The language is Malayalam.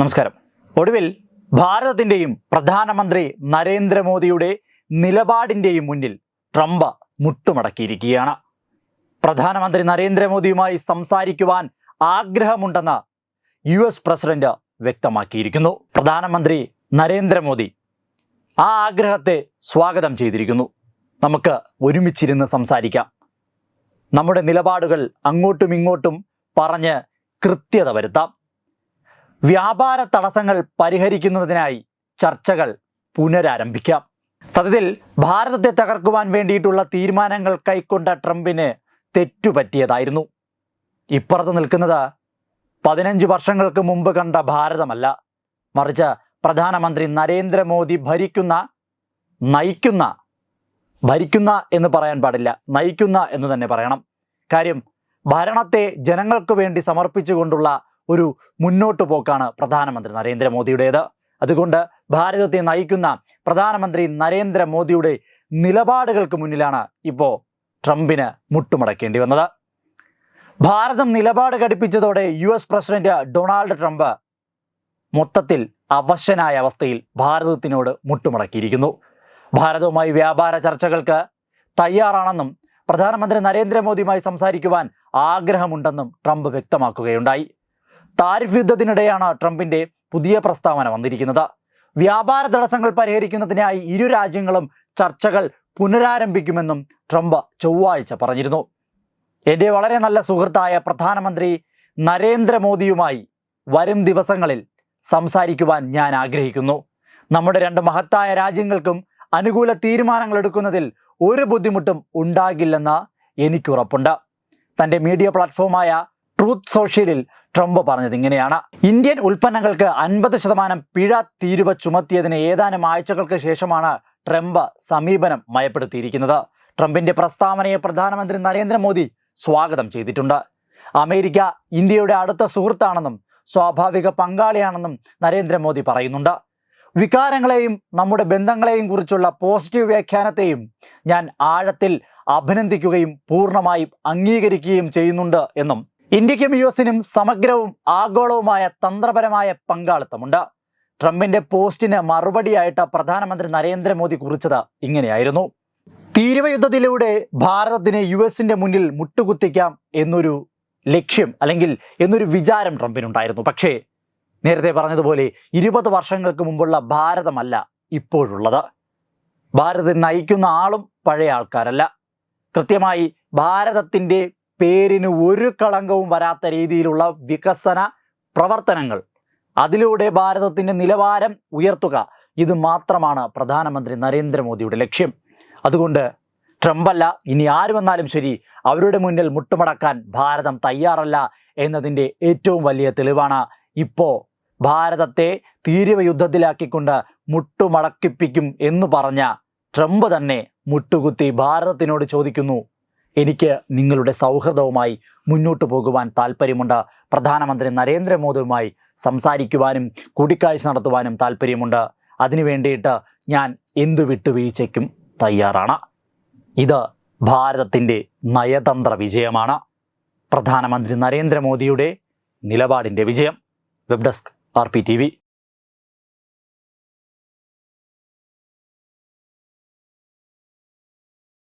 നമസ്കാരം. ഒടുവിൽ ഭാരതത്തിന്റെയും പ്രധാനമന്ത്രി നരേന്ദ്രമോദിയുടെ നിലപാടിന്റെയും മുന്നിൽ ട്രംപ് മുട്ടുമടക്കിയിരിക്കുകയാണ്. പ്രധാനമന്ത്രി നരേന്ദ്രമോദിയുമായി സംസാരിക്കുവാൻ ആഗ്രഹമുണ്ടെന്ന് യു എസ് പ്രസിഡന്റ് വ്യക്തമാക്കിയിരിക്കുന്നു. പ്രധാനമന്ത്രി നരേന്ദ്രമോദി ആ ആഗ്രഹത്തെ സ്വാഗതം ചെയ്തിരിക്കുന്നു. നമുക്ക് ഒരുമിച്ചിരുന്ന് സംസാരിക്കാം. നമ്മുടെ നിലപാടുകൾ അങ്ങോട്ടും ഇങ്ങോട്ടും പറഞ്ഞ് കൃത്യത വരുത്താം. വ്യാപാര തടസ്സങ്ങൾ പരിഹരിക്കുന്നതിനായി ചർച്ചകൾ പുനരാരംഭിക്കാം. സത്യത്തിൽ ഭാരതത്തെ തകർക്കുവാൻ വേണ്ടിയിട്ടുള്ള തീരുമാനങ്ങൾ കൈക്കൊണ്ട ട്രംപിന് തെറ്റുപറ്റിയതായിരുന്നു. ഇപ്പുറത്ത് നിൽക്കുന്നത് പതിനഞ്ച് വർഷങ്ങൾക്ക് മുമ്പ് കണ്ട ഭാരതമല്ല. മറിച്ച് പ്രധാനമന്ത്രി നരേന്ദ്രമോദി ഭരിക്കുന്ന നയിക്കുന്ന ഭരിക്കുന്ന എന്ന് പറയാൻ പാടില്ല. നയിക്കുന്ന എന്ന് തന്നെ പറയണം. കാര്യം ഭരണത്തെ ജനങ്ങൾക്ക് വേണ്ടി സമർപ്പിച്ചുകൊണ്ടുള്ള ഒരു മുന്നോട്ട് പോക്കാണ് പ്രധാനമന്ത്രി നരേന്ദ്രമോദിയുടേത്. അതുകൊണ്ട് ഭാരതത്തെ നയിക്കുന്ന പ്രധാനമന്ത്രി നരേന്ദ്രമോദിയുടെ നിലപാടുകൾക്ക് മുന്നിലാണ് ഇപ്പോൾ ട്രംപിന് മുട്ടുമടക്കേണ്ടി വന്നത്. ഭാരതം നിലപാട് ഘടിപ്പിച്ചതോടെ U S president Donald Trump മൊത്തത്തിൽ അവശനായ അവസ്ഥയിൽ ഭാരതത്തിനോട് മുട്ടുമടക്കിയിരിക്കുന്നു. ഭാരതവുമായി വ്യാപാര ചർച്ചകൾക്ക് തയ്യാറാണെന്നും പ്രധാനമന്ത്രി നരേന്ദ്രമോദിയുമായി സംസാരിക്കുവാൻ ആഗ്രഹമുണ്ടെന്നും ട്രംപ് വ്യക്തമാക്കുകയുണ്ടായി. താരിഫ് യുദ്ധത്തിനിടെയാണ് ട്രംപിന്റെ പുതിയ പ്രസ്താവന വന്നിരിക്കുന്നത്. വ്യാപാര തടസ്സങ്ങൾ പരിഹരിക്കുന്നതിനായി ഇരു രാജ്യങ്ങളും ചർച്ചകൾ പുനരാരംഭിക്കുമെന്നും ട്രംപ് ചൊവ്വാഴ്ച പറഞ്ഞിരുന്നു. എന്റെ വളരെ നല്ല സുഹൃത്തായ പ്രധാനമന്ത്രി നരേന്ദ്രമോദിയുമായി വരും ദിവസങ്ങളിൽ സംസാരിക്കുവാൻ ഞാൻ ആഗ്രഹിക്കുന്നു. നമ്മുടെ രണ്ട് മഹത്തായ രാജ്യങ്ങൾക്കും അനുകൂല തീരുമാനങ്ങൾ എടുക്കുന്നതിൽ ഒരു ബുദ്ധിമുട്ടും ഉണ്ടാകില്ലെന്ന് എനിക്കുറപ്പുണ്ട്. തന്റെ മീഡിയ പ്ലാറ്റ്ഫോമായ ട്രൂത്ത് സോഷ്യലിൽ ട്രംപ് പറഞ്ഞത് ഇങ്ങനെയാണ്. ഇന്ത്യൻ ഉൽപ്പന്നങ്ങൾക്ക് അൻപത് ശതമാനം പിഴ തീരുവ ചുമത്തിയതിന് ഏതാനും ആഴ്ചകൾക്ക് ശേഷമാണ് ട്രംപ് സമീപനം മയപ്പെടുത്തിയിരിക്കുന്നത്. ട്രംപിന്റെ പ്രസ്താവനയെ പ്രധാനമന്ത്രി നരേന്ദ്രമോദി സ്വാഗതം ചെയ്തിട്ടുണ്ട്. അമേരിക്ക ഇന്ത്യയുടെ അടുത്ത സുഹൃത്താണെന്നും സ്വാഭാവിക പങ്കാളിയാണെന്നും നരേന്ദ്രമോദി പറയുന്നുണ്ട്. വികാരങ്ങളെയും നമ്മുടെ ബന്ധങ്ങളെയും കുറിച്ചുള്ള പോസിറ്റീവ് വ്യാഖ്യാനത്തെയും ഞാൻ ആഴത്തിൽ അഭിനന്ദിക്കുകയും പൂർണമായും അംഗീകരിക്കുകയും ചെയ്യുന്നുണ്ട് എന്നും ഇന്ത്യക്കും യു എസിനും സമഗ്രവും ആഗോളവുമായ തന്ത്രപരമായ പങ്കാളിത്തമുണ്ട്. ട്രംപിന്റെ പോസ്റ്റിന് മറുപടിയായിട്ട് പ്രധാനമന്ത്രി നരേന്ദ്രമോദി കുറിച്ചത് ഇങ്ങനെയായിരുന്നു. തീരുവ യുദ്ധത്തിലൂടെ ഭാരതത്തിന് യു എസിന്റെ മുന്നിൽ മുട്ടുകുത്തിക്കാം എന്നൊരു ലക്ഷ്യം അല്ലെങ്കിൽ എന്നൊരു വിചാരം ട്രംപിനുണ്ടായിരുന്നു. പക്ഷേ നേരത്തെ പറഞ്ഞതുപോലെ ഇരുപത് വർഷങ്ങൾക്ക് മുമ്പുള്ള ഭാരതമല്ല ഇപ്പോഴുള്ളത്. ഭാരതം നയിക്കുന്ന ആളും പഴയ ആൾക്കാരല്ല. കൃത്യമായി ഭാരതത്തിന്റെ പേരിന് ഒരു കളങ്കവും വരാത്ത രീതിയിലുള്ള വികസന പ്രവർത്തനങ്ങൾ. അതിലൂടെ ഭാരതത്തിന്റെ നിലവാരം ഉയർത്തുക. ഇത് മാത്രമാണ് പ്രധാനമന്ത്രി നരേന്ദ്രമോദിയുടെ ലക്ഷ്യം. അതുകൊണ്ട് ട്രംപല്ല ഇനി ആര് വന്നാലും ശരി അവരുടെ മുന്നിൽ മുട്ടുമടക്കാൻ ഭാരതം തയ്യാറല്ല എന്നതിന്റെ ഏറ്റവും വലിയ തെളിവാണ് ഇപ്പോൾ ഭാരതത്തെ തീരുവ യുദ്ധത്തിലാക്കിക്കൊണ്ട് മുട്ടുമടക്കിപ്പിക്കും എന്ന് പറഞ്ഞ ട്രംപ് തന്നെ മുട്ടുകുത്തി ഭാരതത്തിനോട് ചോദിക്കുന്നു. എനിക്ക് നിങ്ങളുടെ സൗഹൃദവുമായി മുന്നോട്ട് പോകുവാൻ താല്പര്യമുണ്ട്. പ്രധാനമന്ത്രി നരേന്ദ്രമോദിയുമായി സംസാരിക്കുവാനും കൂടിക്കാഴ്ച നടത്തുവാനും താല്പര്യമുണ്ട്. അതിനു വേണ്ടിയിട്ട് ഞാൻ എന്തു വിട്ടുവീഴ്ചയ്ക്കും തയ്യാറാണ്. ഇത് ഭാരതത്തിന്റെ നയതന്ത്ര വിജയമാണ്. പ്രധാനമന്ത്രി നരേന്ദ്രമോദിയുടെ നിലപാടിന്റെ വിജയം. Web desk R P T V.